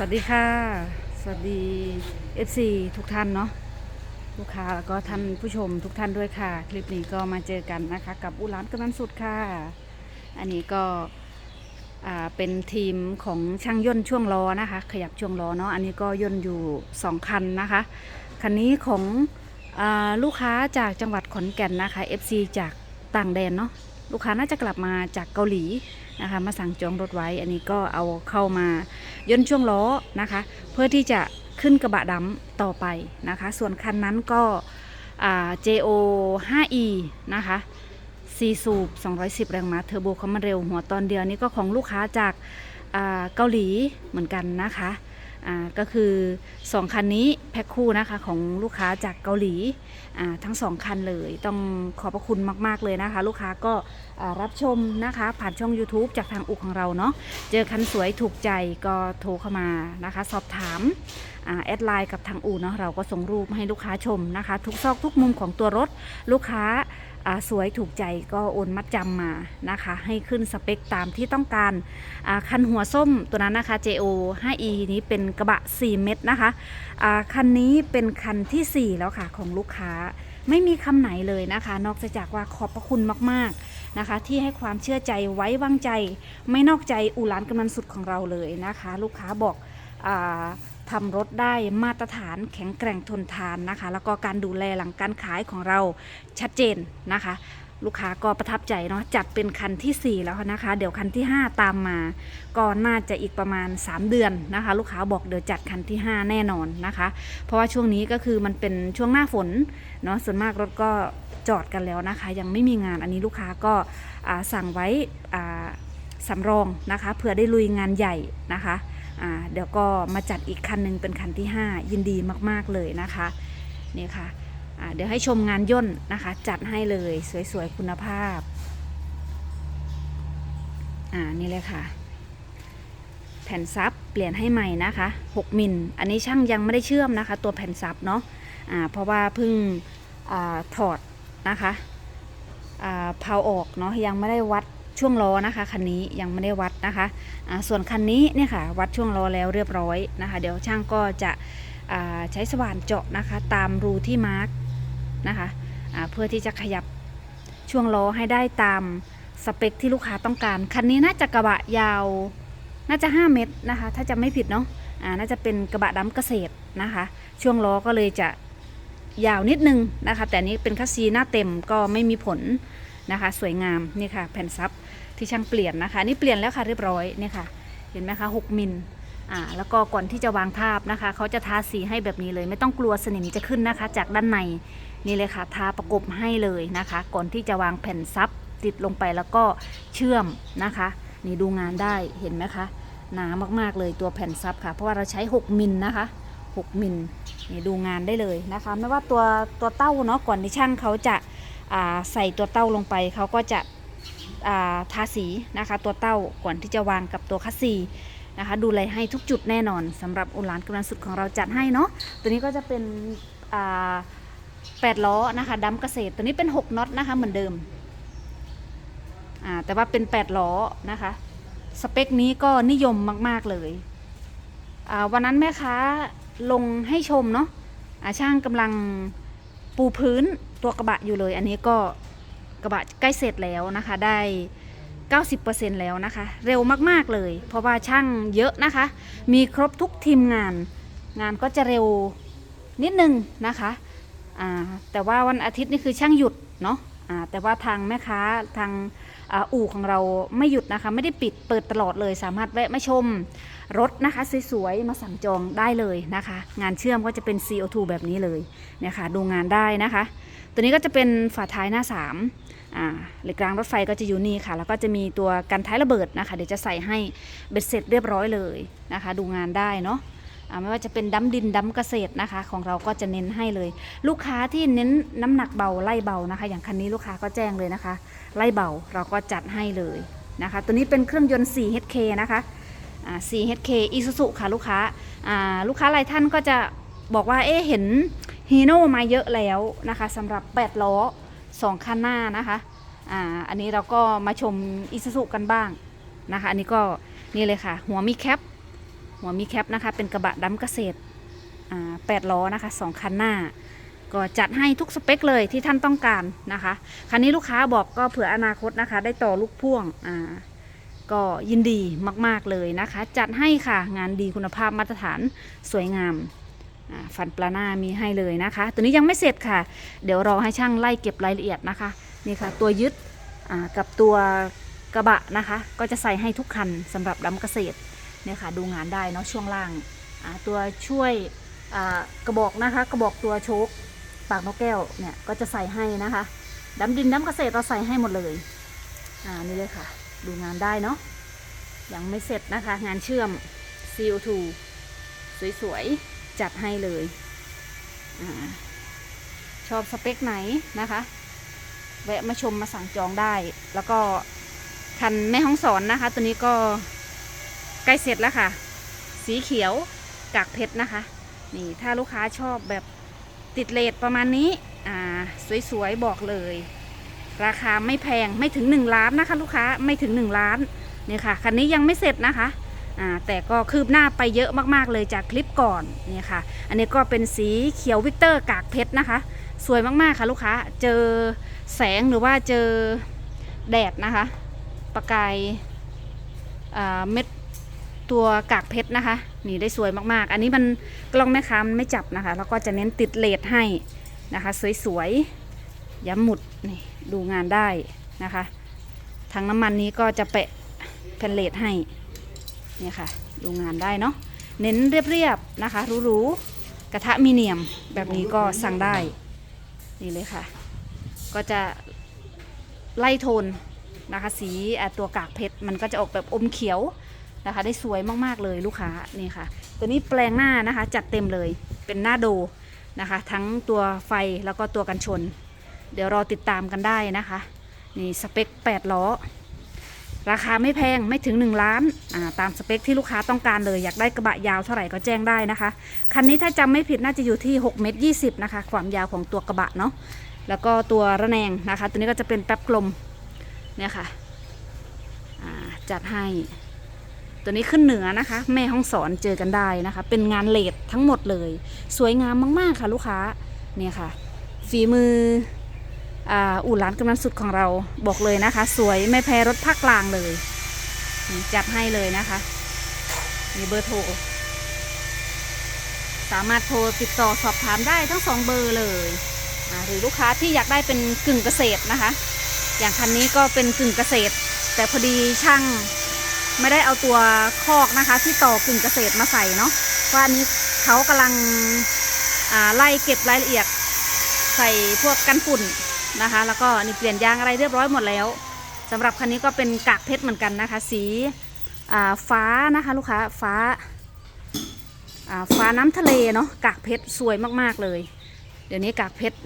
สวัสดีค่ะ สวัสดี FC ทุกท่านเนาะลูกค้าแล้วก็ท่านผู้ชมทุกท่านด้วยค่ะ คลิปนี้ก็มาเจอกันนะคะ กับอุรานกำนันสุดค่ะ อันนี้ก็อ่าเป็นทีมของช่างย่นช่วงล้อนะคะ ขยับช่วงล้อเนาะอันนี้ก็ย่นอยู่ 2 คันนะคะคันนี้ของอาลูกค้าจากจังหวัดขอนแก่นนะคะ FC จากต่างแดนเนาะ ลูกค้าน่าจะกลับมาจากเกาหลีนะคะมาสั่งจองรถไว้ อันนี้ก็เอาเข้ามาย่นช่วงล้อนะคะ เพื่อที่จะขึ้นกระบะดำต่อไปนะคะ ส่วนคันนั้นก็ JO 5E นะคะ4สูบ 210 แรงม้า เทอร์โบความเร็ว หัวตอนเดียวนี้ก็ของลูกค้าจากเกาหลีเหมือนกันนะคะ ก็คือ 2 คันนี้แพ็คคู่นะคะของลูกค้าจากเกาหลีทั้ง 2 คันเลยต้องขอบพระคุณมาก ๆ เลยนะคะ ลูกค้าก็รับชมนะคะ ผ่านช่อง YouTube จากทางอุของเราเนาะเจอคันสวยถูกใจก็โทรเข้ามานะคะ สอบถามแอดไลน์กับทางอูเนาะเราก็ส่งรูปให้ลูกค้าชมนะคะ ทุกซอกทุกมุมของตัวรถลูกค้า สวยถูกใจก็โอนมัดจำมานะคะ ให้ขึ้นสเปคตามที่ต้องการคันหัวส้มตัวนั้นนะคะ JO 5E นี้เป็นกระบะ 4 เม็ดนะคะคันนี้เป็นคันทีสี่4 แล้วค่ะของลูกค้าไม่มีคำไหนเลยนะคะ นอกจากว่าขอบพระคุณมากๆนะคะ ที่ให้ความเชื่อใจไว้วางใจ ไม่นอกใจอู่ร้านกำนันสุดของเราเลยนะคะ ลูกค้าบอกอา ทำรถได้มาตรฐานแข็งแกร่งทนทานนะคะ แล้วก็การดูแลหลังการขายของเราชัดเจนนะคะ ลูกค้าก็ประทับใจเนาะจัดเป็นคันทีสี่ 4 แล้วนะคะ เดี๋ยวคันที่ 5 ตามมา ก็น่าจะอีกประมาณ 3 เดือนนะคะ ลูกค้าบอกเดี๋ยวจัดคันที่ 5 แน่นอนนะคะ เพราะว่าช่วงนี้ก็คือมันเป็นช่วงหน้าฝนเนาะส่วนมากรถก็จอดกันแล้วนะคะ ยังไม่มีงานอันนี้ลูกค้าก็สั่งไว้สำรองนะคะเผื่อได้ลุยงานใหญ่นะคะ อ่าเดี๋ยวก็มาจัดอีกคันหนึ่งเป็นคันที่ 5 ยินดีมากๆเลยนะคะนี่ค่ะอ่าเดี๋ยวให้ชมงานย่นนะคะ จัดให้เลยสวยๆคุณภาพอ่านี่เลยค่ะ แผ่นซับเปลี่ยนให้ใหม่นะคะ 6มิลอันนี้ช่างยังไม่ได้เชื่อมนะคะ ตัวแผ่นซับเนาะอ่าเพราะว่าเพิ่งอถอดนะคะอ่าเผาออกเนาะยังไม่ได้วัด ช่วงล้อนะคะคันนี้ยังไม่ได้วัดนะคะอ่าส่วนคันนี้เนี่ยค่ะวัดช่วงล้อแล้วเรียบร้อยนะคะ เดี๋ยวช่างก็จะใช้สว่านเจาะนะคะ ตามรูที่มาร์กนะคะเพื่อที่จะขยับช่วงล้อให้ได้ตามสเปคที่ลูกค้าต้องการ คันนี้น่าจะกระบะยาวน่าจะ 5 เมตรนะคะ ถ้าจะไม่ผิดเนาะอ่าน่าจะเป็นกระบะดำเกษตรนะคะ ช่วงล้อก็เลยจะยาวนิดนึงนะคะ แต่นี้เป็นคัสซีหน้าเต็มก็ไม่มีผลนะคะ สวยงามนี่ค่ะแผ่นซับ ที่ช่างเปลี่ยนนะคะ นี่เปลี่ยนแล้วค่ะเรียบร้อยเนี่ยค่ะ เห็นไหมคะ6มิลอ่าแล้วก็ก่อนที่จะวางทาบนะคะ เขาจะทาสีให้แบบนี้เลย ไม่ต้องกลัวสนิมจะขึ้นนะคะ จากด้านในนี่เลยค่ะ ทาประกบให้เลยนะคะ ก่อนที่จะวางแผ่นซับติดลงไปแล้วก็เชื่อมนะคะ นี่ดูงานได้เห็นไหมคะหนามากๆเลยตัวแผ่นซับค่ะ เพราะว่าเราใช้ 6มิลนะคะ 6มิลนี่ดูงานได้เลยนะคะ ไม่ว่าตัวตัวเต้าเนาะก่อนที่ช่างเขาจะใส่ตัวเต้าลงไปเขาก็จะ ทาสีนะคะ ตัวเต้าก่อนที่จะวางกับตัวคัสซีนะคะ ดูแลให้ทุกจุดแน่นอนสำหรับอุลานกำลังสุดของเราจัดให้เนาะตัวนี้ก็จะเป็นแปดล้อนะคะดัมเกษตร ตัวนี้เป็น 6น็อตนะคะเหมือนเดิมแต่ว่าเป็น 8 ล้อนะคะ สเปคนี้ก็นิยมมากๆเลยวันนั้นแม่ค้าลงให้ชมเนาะอ่าช่างกำลังปูพื้นตัวกระบะอยู่เลย อันนี้ก็ กระบะใกล้เสร็จแล้วนะคะ ได้ 90%แล้วนะคะ เร็วมากๆเลย เพราะว่าช่างเยอะนะคะ มีครบทุกทีมงาน งานก็จะเร็วนิดนึงนะคะแต่ว่าวันอาทิตย์นี่คือช่างหยุดเนาะอ่าแต่ว่าทางแม่ค้าทางอาอู่ของเราไม่หยุดนะคะ ไม่ได้ปิดเปิดตลอดเลย สามารถแวะมาชมรถนะคะสวยๆมาสั่งจองได้เลยนะคะ งานเชื่อมก็จะเป็น CO2 แบบนี้เลยเนี่ยค่ะดูงานได้นะคะ ตัวนี้ก็จะเป็นฝาท้ายหน้า 3 เหล็กรางรถไฟก็จะอยู่นี่ค่ะ แล้วก็จะมีตัวกันท้ายระเบิดนะคะ เดี๋ยวจะใส่ให้เบ็ดเสร็จเรียบร้อยเลยนะคะ ดูงานได้เนาะไม่ว่าจะเป็นดั้มดินดั้มเกษตรนะคะ ของเราก็จะเน้นให้เลย ลูกค้าที่เน้นน้ำหนักเบาไล่เบานะคะ อย่างคันนี้ลูกค้าก็แจ้งเลยนะคะ ไล่เบาเราก็จัดให้เลยนะคะ ตัวนี้เป็นเครื่องยนต์ 4HK นะคะ 4HK Isuzu ค่ะลูกค้าลูกค้าหลายท่านก็จะบอกว่าเอ๊เห็นฮีโน่มาเยอะแล้วนะคะสำหรับ 8 ล้อ 2 คันหน้านะคะอ่าอันนี้เราก็มาชมอิซูซุกันบ้างนะคะอันนี้ก็นี่เลยค่ะ หัวมีแคปหัวมีแคปนะคะ เป็นกระบะดำเกษตรอ่าแปดล้อนะคะสองคันหน้า ก็จัดให้ทุกสเปคเลยที่ท่านต้องการนะคะ คันนี้ลูกค้าบอกก็เผื่ออนาคตนะคะ ได้ต่อลูกพ่วงอ่าก็ยินดีมาก ๆ เลยนะคะ จัดให้ค่ะงานดีคุณภาพมาตรฐานสวยงาม ฟันปลาหน้ามีให้เลยนะคะ ตัวนี้ยังไม่เสร็จค่ะ เดี๋ยวรอให้ช่างไล่เก็บรายละเอียดนะคะ นี่ค่ะ ตัวยึดกับตัวกระบะนะคะ ก็จะใส่ให้ทุกคันสำหรับดำเกษตรเนี่ยค่ะดูงานได้เนาะช่วงล่างตัวช่วยกระบอกนะคะกระบอกตัวโชคปากนกแก้วเนี่ยก็จะใส่ให้นะคะดำดินดำเกษตรเราใส่ให้หมดเลยอ่านี่เลยค่ะ ดูงานได้เนาะยังไม่เสร็จนะคะ งานเชื่อม CO2 สวยๆ จัดให้เลยอชอบสเปคไหนนะคะ แวะมาชมมาสั่งจองได้ แล้วก็คันแม่ห้องสอนนะคะ ตัวนี้ก็ใกล้เสร็จแล้วค่ะ สีเขียวกากเพชรนะคะ นี่ถ้าลูกค้าชอบแบบติดเลทประมาณนี้อ่าสวยๆ บอกเลย ราคาไม่แพงไม่ถึง 1 ล้านนะคะ ลูกค้าไม่ถึง 1 ล้านเนี่ยค่ะคันนี้ยังไม่เสร็จนะคะ แต่ก็คืบหน้าไปเยอะมากๆเลยจากคลิปก่อนเนี่ยค่ะ อันนี้ก็เป็นสีเขียววิกเตอร์กากเพชรนะคะ สวยมากๆค่ะลูกค้า เจอแสงหรือว่าเจอแดดนะคะ ประกายเม็ดตัวกากเพชรนะคะ นี่ได้สวยมากๆ อันนี้มันกล้องแม่ค้ามันไม่จับนะคะ แล้วก็จะเน้นติดเลดให้นะคะ สวยๆ ย้ำหมุดนี่ดูงานได้นะคะถังน้ำมันนี้ก็จะแปะแผ่นเลดให้ เนี่ยค่ะ ดูงานได้เนาะเน้นเรียบๆนะคะหรูๆกระทะมีเนียมแบบนี้ก็สั่งได้ นี่เลยค่ะ ก็จะไล่โทนนะคะสีตัวกากเพชรมันก็จะออกแบบอมเขียวนะคะ ได้สวยมากๆเลยลูกค้านี่ค่ะ ตัวนี้แปลงหน้านะคะ จัดเต็มเลยเป็นหน้าโดนะคะ ทั้งตัวไฟแล้วก็ตัวกันชน เดี๋ยวรอติดตามกันได้นะคะ นี่สเปค 8 ล้อ ราคาไม่แพงไม่ถึง 1 ล้านาตามสเปคที่ลูกค้าต้องการเลย อยากได้กระบะยาวเท่าไหร่ก็แจ้งได้นะคะ คันนี้ถ้าจำไม่ผิดน่าจะอยู่ที่6เมตร20นะคะ ความยาวของตัวกระบะเนาะแล้วก็ตัวระแนงนะคะ ตัวนี้ก็จะเป็นแป๊บกลมเนี่ยค่ะจัดให้ ตัวนี้ขึ้นเหนือนะคะ แม่ห้องสอนเจอกันได้นะคะ เป็นงานเลดทั้งหมดเลย สวยงามมากๆค่ะ ลูกค้าเนี่ยค่ะ ฝีมือ อู่ร้านกำนันสุดของเราบอกเลยนะคะ สวยไม่แพ้รถภาคกลางเลยจัดให้เลยนะคะ มีเบอร์โทร สามารถโทรติดต่อสอบถามได้ทั้งสองเบอร์เลยหรือลูกค้าที่อยากได้เป็นกึ่งเกษตรนะคะ อย่างคันนี้ก็เป็นกึ่งเกษตร แต่พอดีช่างไม่ได้เอาตัวคอกนะคะ ที่ต่อกึ่งเกษตรมาใส่เนาะเพราะอันนี้เขากำลังไล่เก็บรายละเอียด ใส่พวกกันฝุ่น นะคะ แล้วก็นี่เปลี่ยนยางอะไรเรียบร้อยหมดแล้วสำหรับคันนี้ก็เป็นกากเพชรเหมือนกันนะคะ สีฟ้านะคะลูกค้าฟ้าฟ้าน้ำทะเลเนาะกากเพชรสวยมากๆเลย เดี๋ยวนี้กากเพชร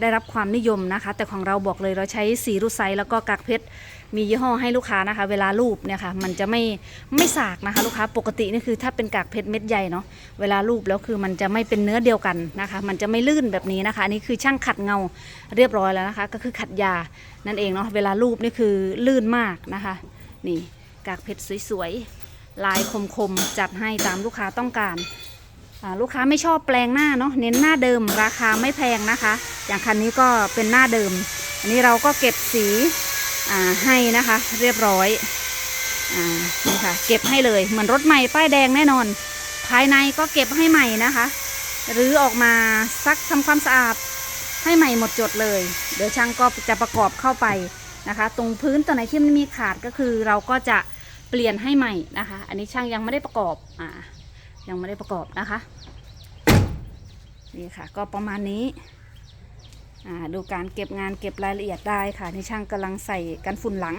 ได้รับความนิยมนะคะ แต่ของเราบอกเลยเราใช้สีรูไซแล้วก็กากเพชรมียี่ห้อให้ลูกค้านะคะ เวลารูปเนี่ยค่ะมันจะไม่ไม่สากนะคะ ลูกค้าปกตินี่คือถ้าเป็นกากเพชรเม็ดใหญ่เนาะเวลารูปแล้วคือมันจะไม่เป็นเนื้อเดียวกันนะคะ มันจะไม่ลื่นแบบนี้นะคะอันนี้คือช่างขัดเงาเรียบร้อยแล้วนะคะ ก็คือขัดยานั่นเองเนาะเวลารูปนี่คือลื่นมากนะคะนี่กากเพชรสวยๆลายคมๆจัดให้ตามลูกค้าต้องการ ลูกค้าไม่ชอบแปลงหน้าเนาะเน้นหน้าเดิมราคาไม่แพงนะคะ อย่างคันนี้ก็เป็นหน้าเดิม อันนี้เราก็เก็บสีให้นะคะ เรียบร้อยอ่านี่ค่ะเก็บให้เลยเหมือนรถใหม่ป้ายแดงแน่นอน ภายในก็เก็บให้ใหม่นะคะหรือออกมาซักทำความสะอาดให้ใหม่หมดจดเลย เดี๋ยวช่างก็จะประกอบเข้าไปนะคะ ตรงพื้นตัวไหนที่มันมีขาดก็คือเราก็จะเปลี่ยนให้ใหม่นะคะ อันนี้ช่างยังไม่ได้ประกอบอ่า ยังไม่ได้ประกอบนะคะ นี่ค่ะ ก็ประมาณนี้ดูการเก็บงานเก็บรายละเอียดได้ค่ะนี่ช่างกำลังใส่กันฝุ่นหลัง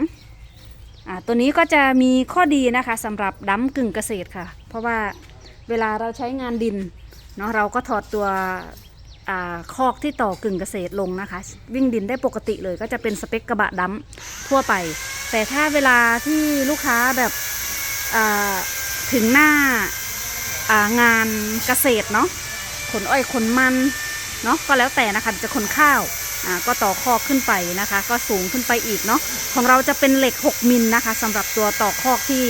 ตัวนี้ก็จะมีข้อดีนะคะสำหรับดั้มกึ่งเกษตรค่ะ เพราะว่าเวลาเราใช้งานดินเนาะเราก็ถอดตัวอคอกที่ต่อกึ่งเกษตรลงนะคะ วิ่งดินได้ปกติเลยก็จะเป็นสเปคกระบะดั้มทั่วไป แต่ถ้าเวลาที่ลูกค้าแบบถึงหน้า งานเกษตรเนาะขนอ้อยขนมันเนาะก็แล้วแต่นะคะจะขนข้าวอ่าก็ต่อคอกขึ้นไปนะคะ ก็สูงขึ้นไปอีกเนาะของเราจะเป็นเหล็ก 6 มิลนะคะสำหรับตัวต่อคอกที่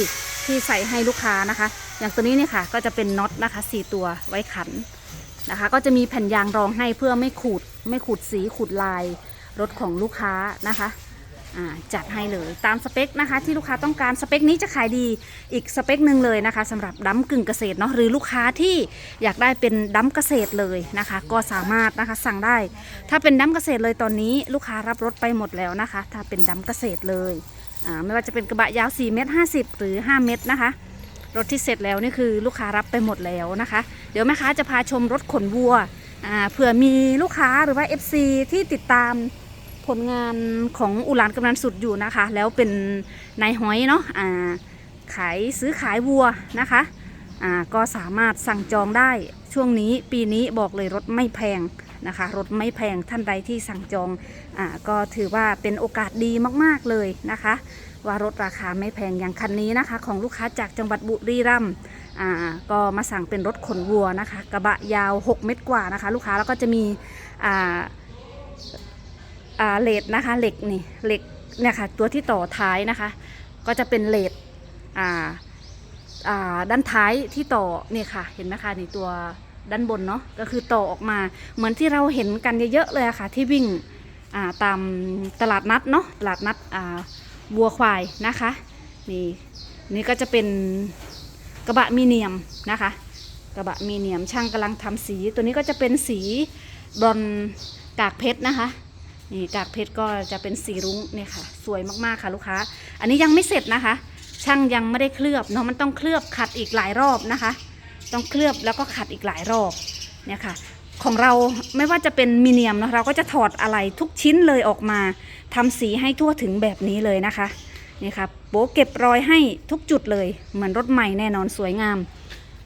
ที่ใส่ให้ลูกค้านะคะ อย่างตัวนี้เนี่ยค่ะก็จะเป็นน็อตนะคะสี่ตัวไว้ขันนะคะ ก็จะมีแผ่นยางรองให้เพื่อไม่ขูดไม่ขูดสีขูดลายรถของลูกค้านะคะ จัดให้เลยตามสเปคนะคะที่ลูกค้าต้องการสเปคนี้จะขายดีอีกสเปคหนึ่งเลยนะคะสำหรับดั้มกึ่งเกษตรเนาะหรือลูกค้าที่อยากได้เป็นดั้มเกษตรเลยนะคะ ก็สามารถนะคะสั่งได้ ถ้าเป็นดั้มเกษตรเลยตอนนี้ลูกค้ารับรถไปหมดแล้วนะคะ ถ้าเป็นดั้มเกษตรเลยไม่ว่าจะเป็นกระบะยาว4เมตร50 หรือ 5 เมตรนะคะ รถที่เสร็จแล้วนี่คือลูกค้ารับไปหมดแล้วนะคะ เดี๋ยวแม่ค้าจะพาชมรถขนวัวเผื่อมีลูกค้าหรือว่า FC ที่ติดตาม ผลงานของอุลานกำนันสุดอยู่นะคะ แล้วเป็นนายห้อยเนาะอ่าขายซื้อขายวัวนะคะอ่าก็สามารถสั่งจองได้ช่วงนี้ปีนี้บอกเลยรถไม่แพงนะคะรถไม่แพงท่านใดที่สั่งจองอาก็ถือว่าเป็นโอกาสดีมากๆเลยนะคะ ว่ารถราคาไม่แพงอย่างคันนี้นะคะ ของลูกค้าจากจังหวัดบุรีรัมย์อ่าก็มาสั่งเป็นรถขนวัวนะคะ กระบะยาว 6 เมตรกว่านะคะ ลูกค้าแล้วก็จะมีอ่า เลดนะคะเหล็กนี่เหล็กเนี่ยค่ะตัวที่ต่อท้ายนะคะ ก็จะเป็นเลดอ่าอ่าด้านท้ายที่ต่อเนี่ยค่ะ เห็นไหมคะนี่ตัวด้านบนเนาะก็คือต่อออกมาเหมือนที่เราเห็นกันเยอะๆเลยอะค่ะ ที่วิ่งอ่าตามตลาดนัดเนาะตลาดนัดอ่าวัวควายนะคะนี่นี่ก็จะเป็นกระบะมีเนียมนะคะ กระบะมีเนียมช่างกำลังทำสี ตัวนี้ก็จะเป็นสีบรอนกากเพชรนะคะ นี่กากเพชรก็จะเป็นสีรุ้งเนี่ยค่ะ สวยมากๆค่ะลูกค้า อันนี้ยังไม่เสร็จนะคะ ช่างยังไม่ได้เคลือบเนาะมันต้องเคลือบขัดอีกหลายรอบนะคะ ต้องเคลือบแล้วก็ขัดอีกหลายรอบเนี่ยค่ะ ของเราไม่ว่าจะเป็นมีเนียมเนาะเราก็จะถอดอะไรทุกชิ้นเลยออกมาทำสีให้ทั่วถึงแบบนี้เลยนะคะนี่ค่ะโป๊เก็บรอยให้ทุกจุดเลยเหมือนรถใหม่แน่นอนสวยงาม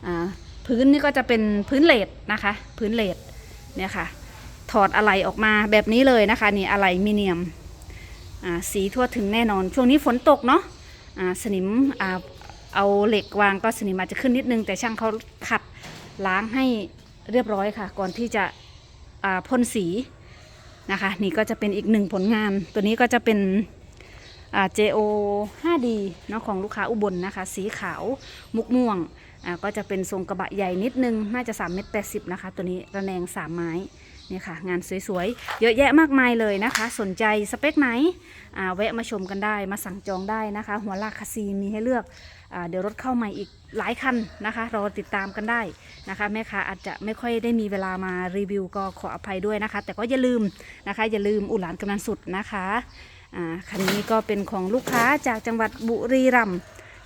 อ่าพื้นนี่ก็จะเป็นพื้นเลดนะคะ พื้นเลดเนี่ยค่ะ ถอดอะไรออกมาแบบนี้เลยนะคะนี่อะไรมีเนียมสีทั่วถึงแน่นอน ช่วงนี้ฝนตกเนาะอ่าสนิมอเอาเหล็กวางก็สนิมอาจจะขึ้นนิดนึง แต่ช่างเขาขัดล้างให้เรียบร้อยค่ะ ก่อนที่จะพ่นสีนะคะ นี่ก็จะเป็นอีกหนึ่งผลงาน ตัวนี้ก็จะเป็น JO 5D เนาะของลูกค้าอุบลนะคะ สีขาวมุกม่วงก็จะเป็นทรงกระบะใหญ่นิดนึง น่าจะ3เมตร80นะคะ ตัวนี้ระแนง 3 ไม้ นี่ค่ะ งานสวยๆ เยอะแยะมากมายเลยนะคะ สนใจสเปคไหนแวะมาชมกันได้มาสั่งจองได้นะคะ หัวลากคาซีมีให้เลือกอเดี๋ยวรถเข้าใหม่อีกหลายคันนะคะรอติดตามกันได้นะคะ แม่ค้าอาจจะไม่ค่อยได้มีเวลามารีวิวก็ขออภัยด้วยนะคะ แต่ก็อย่าลืมนะคะ อย่าลืมอุหลานกำนันสุดนะคะคันนี้ก็เป็นของลูกค้าจากจังหวัดบุรีรัมย์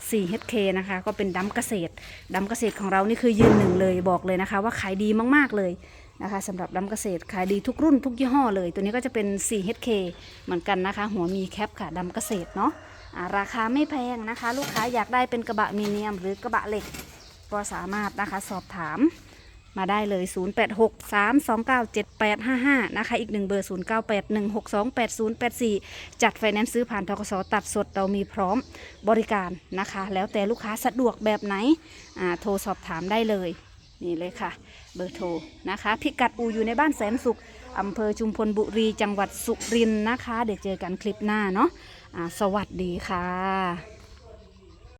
4HK นะคะ ก็เป็นดัมเกษตรดัมเกษตรของเรานี่คือยืนหนึ่งเลยบอกเลยนะคะ ว่าขายดีมากๆเลย นะคะสำหรับดำเกษตรขายดีทุกรุ่นทุกยี่ห้อเลย ตัวนี้ก็จะเป็น 4HK เหมือนกันนะคะ หัวมีแคปค่ะดำเกษตรเนาะอ่าราคาไม่แพงนะคะ ลูกค้าอยากได้เป็นกระบะมีเนียม หรือกระบะเหล็กก็สามารถนะคะสอบถามมาได้เลย 0863297855 นะคะ อีกหนึ่งเบอร์ 0981628084 จัดไฟแนนซ์ซื้อผ่านทกสตัดสดเรามีพร้อมบริการนะคะ แล้วแต่ลูกค้าสะดวกแบบไหนโทรสอบถามได้เลย นี่เลยค่ะ เบอร์โทรนะคะ พิกัดอูอยู่ในบ้านแสนสุขอำเภอชุมพลบุรีจังหวัดสุรินทร์นะคะ เดี๋ยวเจอกันคลิปหน้าเนาะะสวัสดีค่ะ